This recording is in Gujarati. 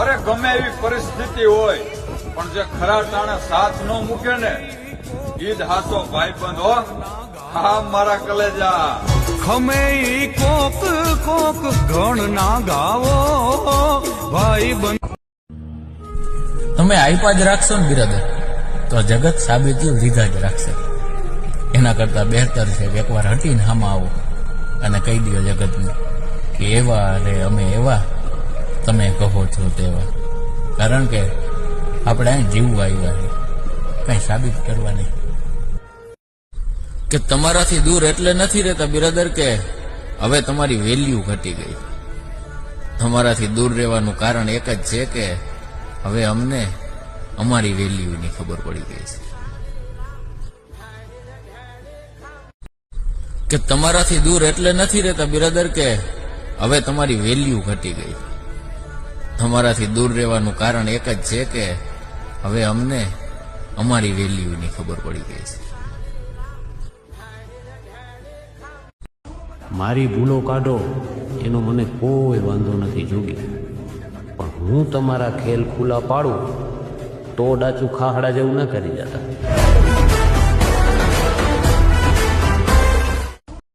અરે ગમે એવી પરિસ્થિતિ હોય પણ જે ખરા ટાણે સાથ ન મૂકે ને ઈદ હાથો ભાઈ બંધ હો. હા મારા કલેજા. ખમે ઈ કોક કોક ગણ ના ગાવો ભાઈ બંધ તમે આઈપા જ રાખશો ને બિરાદર તો જગત સાબિતી લીધા જ રાખશે. એના કરતા બહેતર છે કે એકવાર હટીને હામાં આવો અને કહી દો જગતને કે એવા રે અમે એવા. તમે કહો છો તેવા. કારણ કે આપણે અહીં જીવવા આવ્યા છે કઈ સાબિત કરવા નહીં. કે તમારાથી દૂર એટલે નથી રહેતા, બિરાદર, કે હવે તમારી વેલ્યુ ઘટી ગઈ. તમારાથી દૂર રહેવાનું કારણ એક જ છે કે હવે અમને અમારી વેલ્યુની ખબર પડી ગઈ છે. કે તમારાથી દૂર એટલે નથી રહેતા, બિરાદર, કે હવે તમારી વેલ્યુ ઘટી ગઈ. તમારાથી દૂર રહેવાનું કારણ એક જ છે કે હવે અમને અમારી વેલ્યુની ખબર પડી ગઈ છે. મારી ભૂલો કાઢો, એનો મને કોઈ વાંધો નથી જોગી. પણ હું તમારા ખેલ ખુલ્લા પાડું, તો ડાચું ખાહડા જેવું ન કરી જતા.